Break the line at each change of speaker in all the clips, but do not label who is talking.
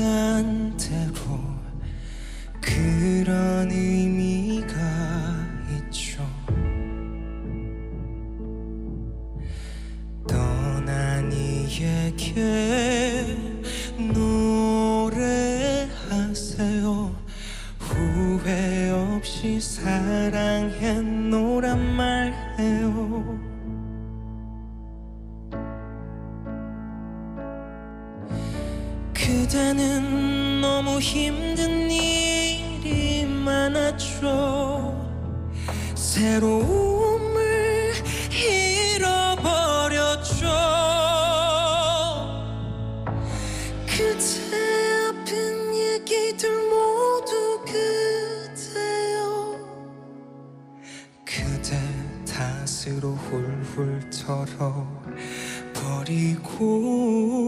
지 그대는 너무 힘든 일이 많았죠. 새로움을 잃어버렸죠. 그대 아픈 얘기들 모두 그대요. 그대 탓으로 훌훌 털어 버리고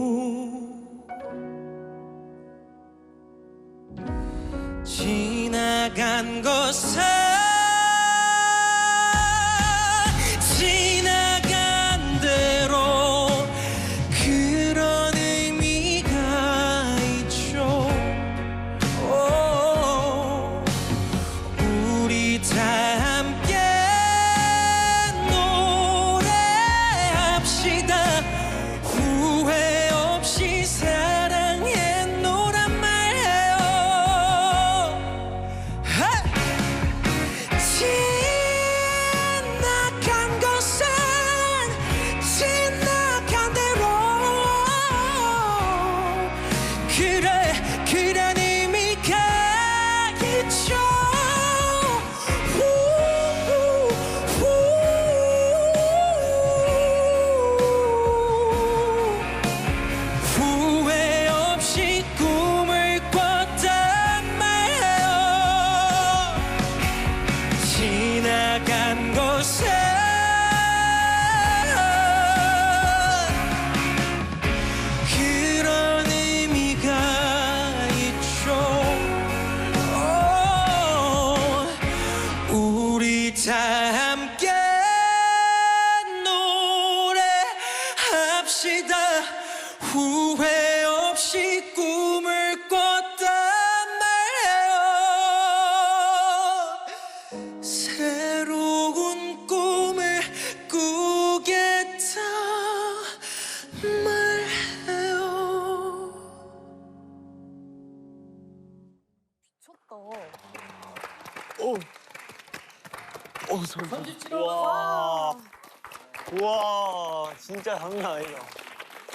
와, 진짜 장난 아니다.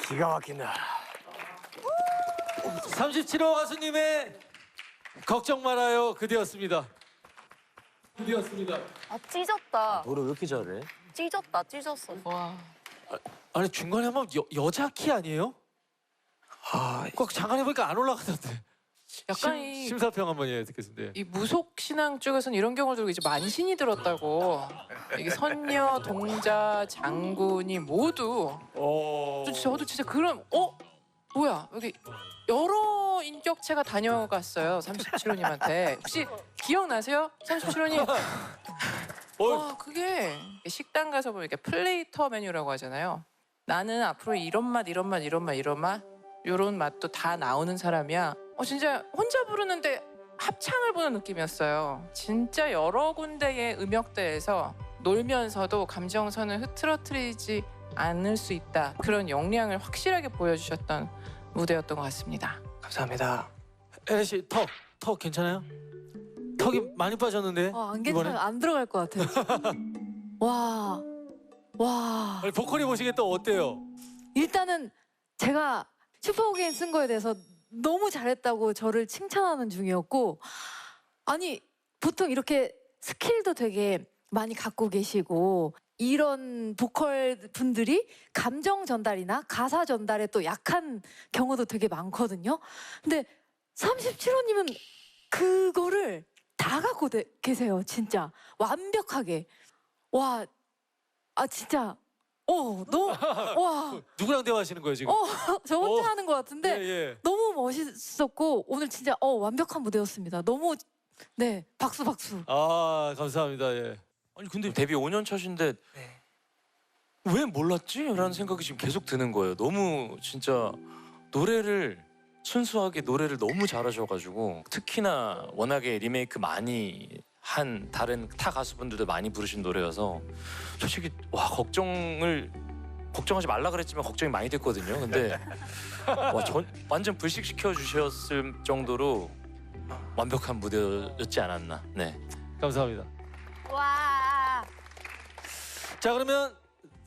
기가 막힌다.
37호 가수님의 걱정 말아요 그대였습니다. 그대였습니다.
아 찢었다.
노래 왜 이렇게 잘해?
찢었다. 찢었어. 와.
아니 중간에 한번 여, 여자 키 아니에요?
아,
꼭 잠깐 해보니까 안 올라가던데.
약간
심,
이,
심사평 한번 예 듣겠습니다.
이 무속 신앙 쪽에서는 이런 경우를 들고 이제 만신이 들었다고. 이게 선녀, 동자, 장군이 모두
어.
저- 저도 진짜 그런 어? 뭐야? 여기 여러 인격체가 다녀갔어요 37호님한테. 혹시 기억나세요? 37호님?
어,
와 그게 식당 가서 보면 이렇게 플레이터 메뉴라고 하잖아요. 나는 앞으로 이런 맛 이런 맛 이런 맛 이런 맛 요런 맛도 다 나오는 사람이야 어 진짜 혼자 부르는데 합창을 보는 느낌이었어요 진짜 여러 군데의 음역대에서 놀면서도 감정선을 흐트러뜨리지 않을 수 있다 그런 역량을 확실하게 보여주셨던 무대였던 것 같습니다
감사합니다.
혜리 씨 턱 턱 괜찮아요? 턱이 많이 빠졌는데
어, 안? 괜찮아요. 안 들어갈 것 같아요. 지금. 와, 와.
아니, 보컬이 보시기에 또 어때요?
일단은 제가 슈퍼게임 쓴 거에 대해서 너무 잘했다고 저를 칭찬하는 중이었고, 아니 보통 이렇게 스킬도 되게 많이 갖고 계시고 이런 보컬 분들이 감정 전달이나 가사 전달에 또 약한 경우도 되게 많거든요. 근데 37호님은 그거를 다 갖고 대- 계세요. 진짜 완벽하게. 와, 아 진짜. 어, 너무 와,
누구랑 대화하시는 거예요 지금?
어, 저 혼자
어.
하는 것 같은데
예, 예.
너무 멋있었고 오늘 진짜 어 완벽한 무대였습니다. 너무 네 박수 박수.
아 감사합니다. 예.
아니 근데 데뷔 5년 차신데
네.
왜 몰랐지? 라는 생각이 지금 계속 드는 거예요. 너무 진짜 노래를 순수하게 노래를 너무 잘하셔가지고 특히나 워낙에 리메이크 많이 한 다른 타 가수분들도 많이 부르신 노래여서 솔직히 와 걱정을 걱정하지 말라 그랬지만 걱정이 많이 됐거든요. 근데 와, 전, 완전 불식시켜 주셨을 정도로 완벽한 무대였지 않았나. 네.
감사합니다.
와.
자 그러면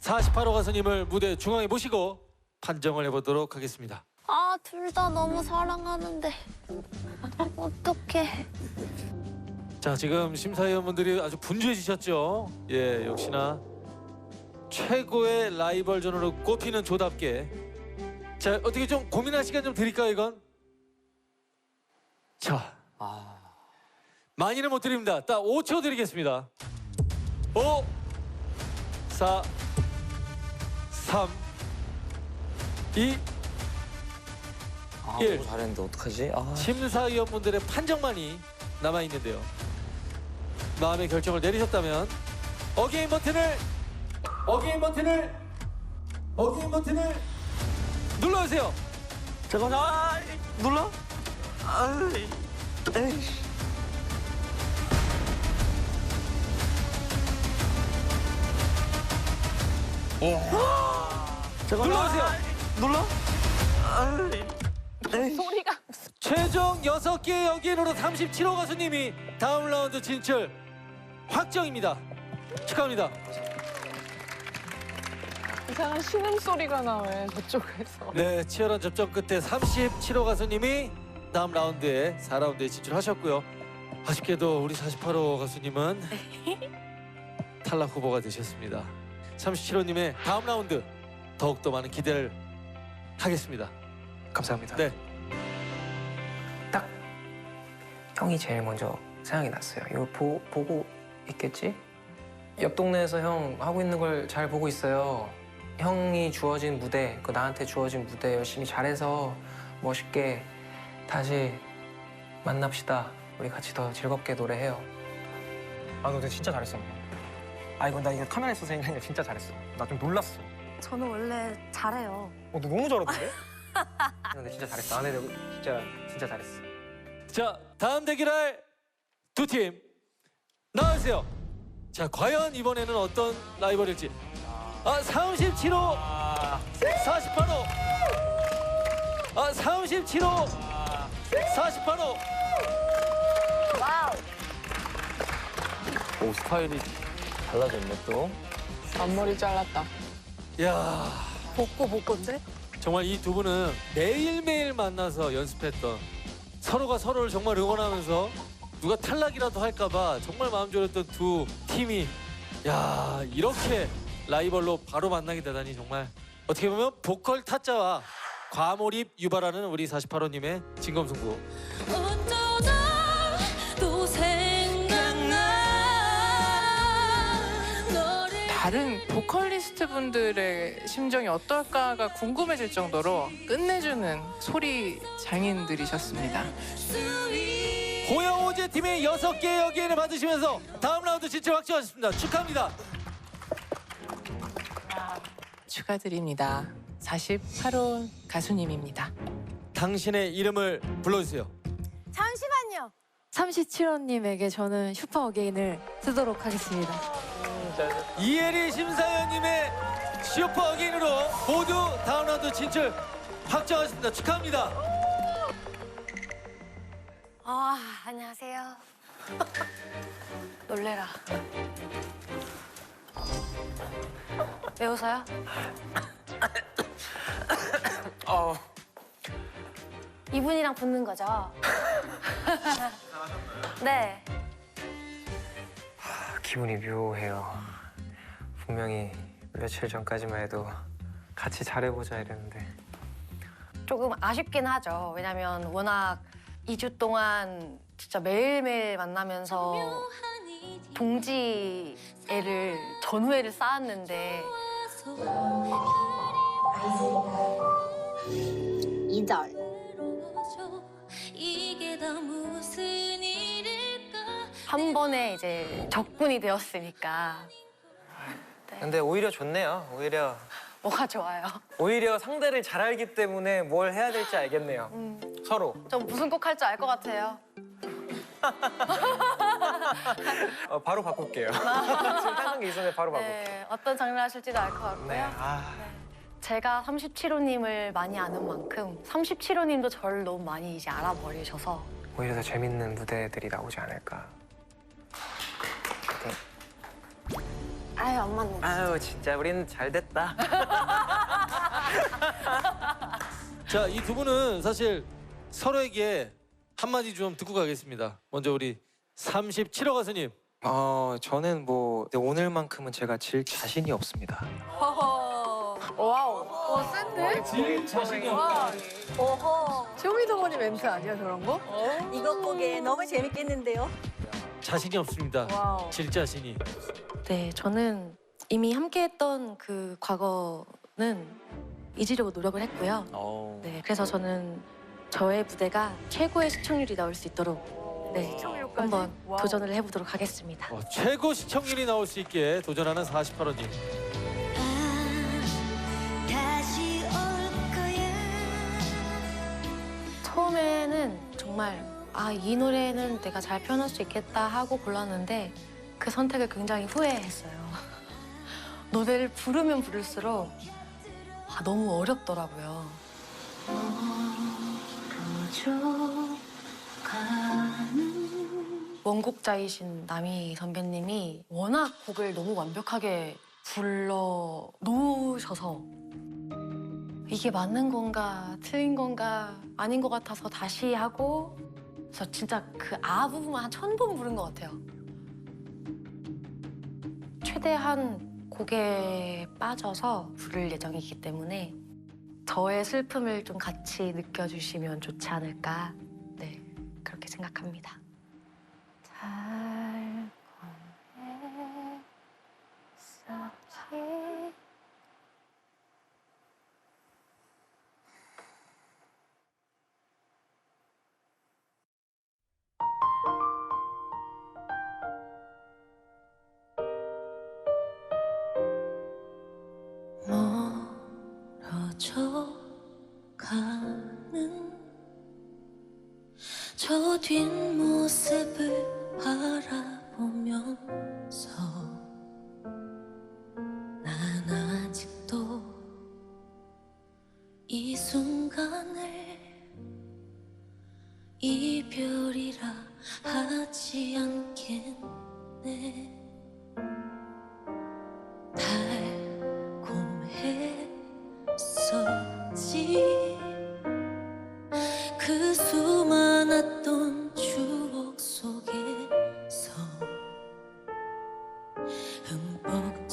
48호 가수님을 무대 중앙에 모시고 판정을 해보도록 하겠습니다.
아, 둘 다 너무 사랑하는데. 어떡해.
자 지금 심사위원분들이 아주 분주해지셨죠. 예 역시나 최고의 라이벌전으로 꼽히는 조답게. 자 어떻게 좀 고민할 시간 좀 드릴까요 이건? 자 많이는 못 드립니다. 딱 5초 드리겠습니다. 5, 4, 3, 2,
아,
일.
너무 잘했는데 어떡하지? 아.
심사위원분들의 판정만이 남아 있는데요. 마음의 결정을 내리셨다면 어게인 버튼을 어게인 버튼을 어게인 버튼을 눌러주세요.
잠깐만. 아, 눌러? 아이. 에이씨. 잠깐만.
눌러주세요.
눌러? 아이. 에이.
소리가.
최종 6개의 어게인으로 37호 가수님이 다음 라운드 진출 확정입니다. 축하합니다.
이상한 신음 소리가 나와요 저쪽에서.
네, 치열한 접전 끝에 37호 가수님이 다음 라운드에 4라운드에 진출하셨고요. 아쉽게도 우리 48호 가수님은 탈락 후보가 되셨습니다. 37호님의 다음 라운드 더욱더 많은 기대를 하겠습니다.
감사합니다.
네,
딱 형이 제일 먼저 생각이 났어요. 이거 보, 보고 있겠지? 옆 동네에서 형 하고 있는 걸 잘 보고 있어요. 형이 주어진 무대, 그 나한테 주어진 무대 열심히 잘해서 멋있게 다시 만납시다. 우리 같이 더 즐겁게 노래해요. 아, 너 근데 진짜 잘했어. 아, 이거 나 이거 카메라에서 생각하니까 진짜 잘했어. 나 좀 놀랐어.
저는 원래 잘해요.
어, 너 너무 잘하던데? 근데 진짜 잘했어. 아, 근데 너 진짜 진짜 잘했어.
자 다음 대결할 두 팀 나와주세요. 자 과연 이번에는 어떤 라이벌일지. 아 37호, 48호. 아 37호, 48호.
와우.
오 스타일이 달라졌네 또.
앞머리 잘랐다.
야
복고 복고인데?
정말 이 두 분은 매일매일 만나서 연습했던 서로가 서로를 정말 응원하면서 누가 탈락이라도 할까봐 정말 마음 졸였던 두 팀이 야 이렇게 라이벌로 바로 만나게 되다니 정말 어떻게 보면 보컬 타짜와 과몰입 유발하는 우리 48호님의 진검승부.
어쩌다 또 생각나? 너를
다른 보컬리스트 분들의 심정이 어떨까가 궁금해질 정도로 끝내주는 소리 장인들이셨습니다.
고영호제 팀의 여섯 개의 여기에를 받으시면서 다음 라운드 진출 확정하셨습니다. 축하합니다
축하드립니다. 48호 가수님입니다.
당신의 이름을 불러주세요
잠시만요.
37호님에게 저는 슈퍼 어게인을 쓰도록 하겠습니다.
이혜리 심사위원님의 슈퍼 어게인으로 모두 다음 라운드 진출 확정하셨습니다. 축하합니다.
아, 안녕하세요. 놀래라. 왜 웃어요?
어.
이분이랑 붙는 거죠? 네.
기분이 묘해요. 분명히 며칠 전까지만 해도 같이 잘해보자 이랬는데
조금 아쉽긴 하죠. 왜냐면 워낙 2주 동안 진짜 매일매일 만나면서 동지 애를 전우애를 쌓았는데
이절 이게 다 무슨 일일까
한 번에 이제 적군이 되었으니까
근데 오히려 좋네요. 오히려
뭐가 좋아요.
오히려 상대를 잘 알기 때문에 뭘 해야 될지 알겠네요.
음,
서로.
전 무슨 곡 할 줄 알 것 같아요.
어, 바로 바꿀게요. 지금 하는 게 있었는데 바로 바꿀게요.
네, 어떤 장르 하실지도 알 것 같고요.
네. 아,
제가 37호님을 많이 아는 만큼 37호님도 저를 너무 많이 이제 알아버리셔서
오히려 더 재밌는 무대들이 나오지 않을까.
아유 안 맞네.
아유 진짜 우리는 잘 됐다.
자, 이 두 분은 사실 서로에게 한마디 좀 듣고 가겠습니다. 먼저 우리 37호 가수님.
어 저는 뭐 근데 오늘만큼은 제가 질 자신이 없습니다.
와우. 와 센데?
질 자신이 없다.
쇼미더머니 멘트 아니야 저런 거?
이거 보기에 너무 재밌겠는데요?
자신이 없습니다.
와우.
질 자신이.
네, 저는 이미 함께했던 그 과거는 잊으려고 노력을 했고요.
어.
네, 그래서 저는 저의 무대가 최고의 시청률이 나올 수 있도록 네, 한번
와우.
도전을 해보도록 하겠습니다.
어, 최고 시청률이 나올 수 있게 도전하는 48호님.
아, 다시 올 거야
처음에는 정말 아, 이 노래는 내가 잘 표현할 수 있겠다 하고 골랐는데 그 선택을 굉장히 후회했어요. 노래를 부르면 부를수록 아, 너무 어렵더라고요. 원곡자이신 남희 선배님이 워낙 곡을 너무 완벽하게 불러 놓으셔서 이게 맞는 건가 틀린 건가 아닌 것 같아서 다시 하고 그래서 진짜 그 아 부분만 한 천 번 부른 것 같아요. 최대한 곡에 빠져서 부를 예정이기 때문에 저의 슬픔을 좀 같이 느껴주시면 좋지 않을까 네 그렇게 생각합니다. 저 뒷모습을 바라보면서
很
薄。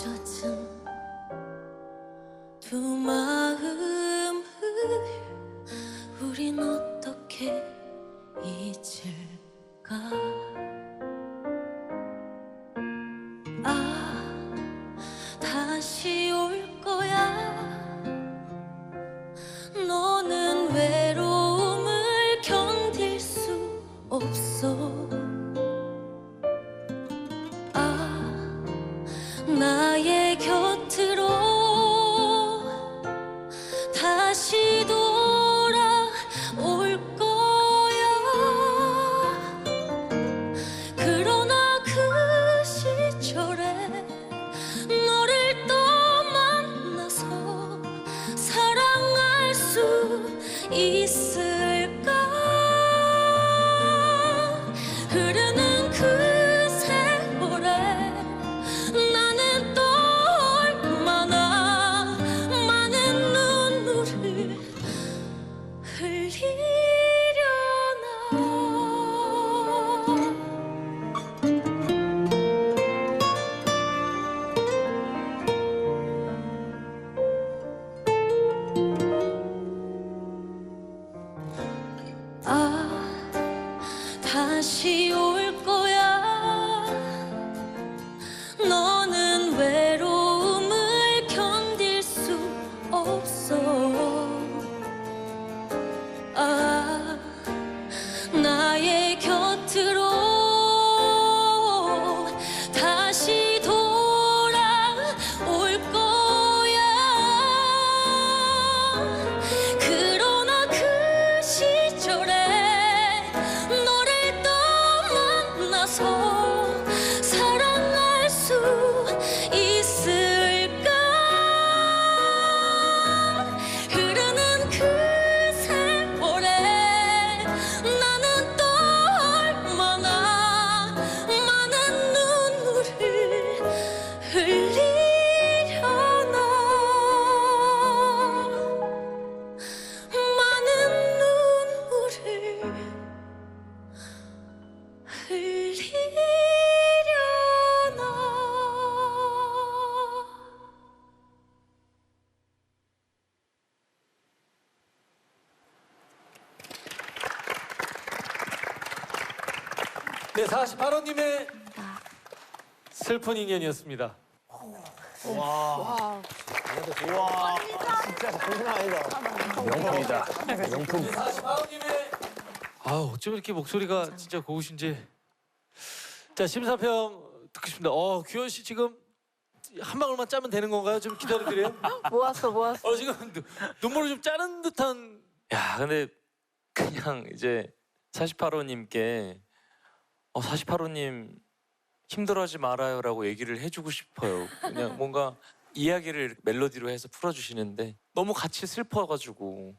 48호님의 슬픈 인연이었습니다.
명품이다. 명품.
48호님의 아 어쩜 이렇게 목소리가 진짜 고우신지. 자 심사평 듣고 싶습니다. 어 규현 씨 지금 한 방울만 짜면 되는 건가요? 좀 기다려드려요.
모았어 모았어.
어 지금 눈- 눈물을 좀 짜는 듯한.
야 근데 그냥 이제 48호님께 어 48호님 힘들어하지 말아요라고 얘기를 해주고 싶어요. 그냥 뭔가 이야기를 멜로디로 해서 풀어주시는데 너무 같이 슬퍼가지고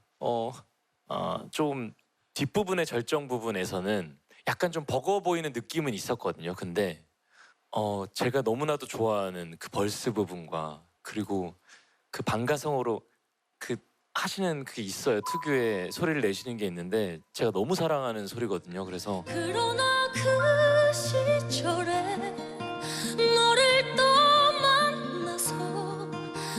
어좀 뒷부분의 절정 부분에서는 약간 좀 버거워 보이는 느낌은 있었거든요. 근데 어 제가 너무나도 좋아하는 그 벌스 부분과 그리고 그 반가성으로 그 하시는 그게 있어요. 특유의 소리를 내시는 게 있는데 제가 너무 사랑하는 소리거든요. 그래서
그러나 그 시절에 너를 또 만나서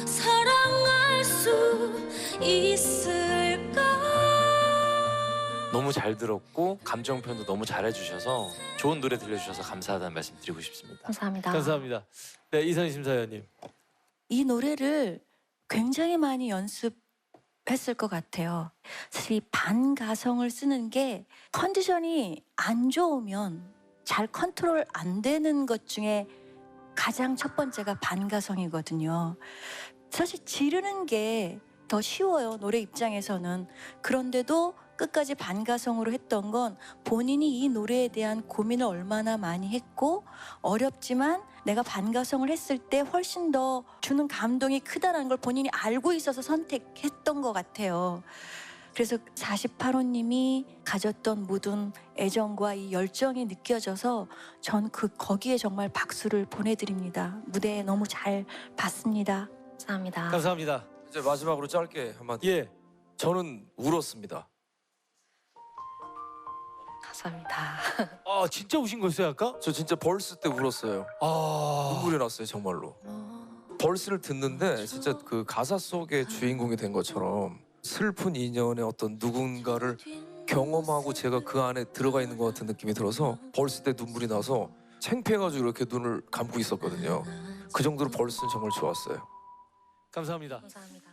사랑할 수 있을까
너무 잘 들었고 감정 표현도 너무 잘해 주셔서 좋은 노래 들려 주셔서 감사하다는 말씀 드리고 싶습니다.
감사합니다.
감사합니다. 네 이선희 심사위원님.
이 노래를 굉장히 많이 연습 했을 것 같아요. 사실 이 반가성을 쓰는 게 컨디션이 안 좋으면 잘 컨트롤 안 되는 것 중에 가장 첫 번째가 반가성이거든요. 사실 지르는 게 더 쉬워요. 노래 입장에서는. 그런데도 끝까지 반가성으로 했던 건 본인이 이 노래에 대한 고민을 얼마나 많이 했고 어렵지만 내가 반가성을 했을 때 훨씬 더 주는 감동이 크다는 걸 본인이 알고 있어서 선택했던 것 같아요. 그래서 48호님이 가졌던 모든 애정과 이 열정이 느껴져서 전 그 거기에 정말 박수를 보내드립니다. 무대 너무 잘 봤습니다.
감사합니다.
감사합니다.
이제 마지막으로 짧게 한마디.
예.
저는 울었습니다.
감사합니다.
아 진짜 우신 거였어요 아까?
저 진짜 벌스 때 울었어요.
아
눈물이 났어요 정말로. 벌스를 듣는데 진짜 그 가사 속의 주인공이 된 것처럼 슬픈 인연의 어떤 누군가를 경험하고 제가 그 안에 들어가 있는 것 같은 느낌이 들어서 벌스 때 눈물이 나서 창피해가지고 이렇게 눈을 감고 있었거든요. 그 정도로 벌스는 정말 좋았어요.
감사합니다.
감사합니다.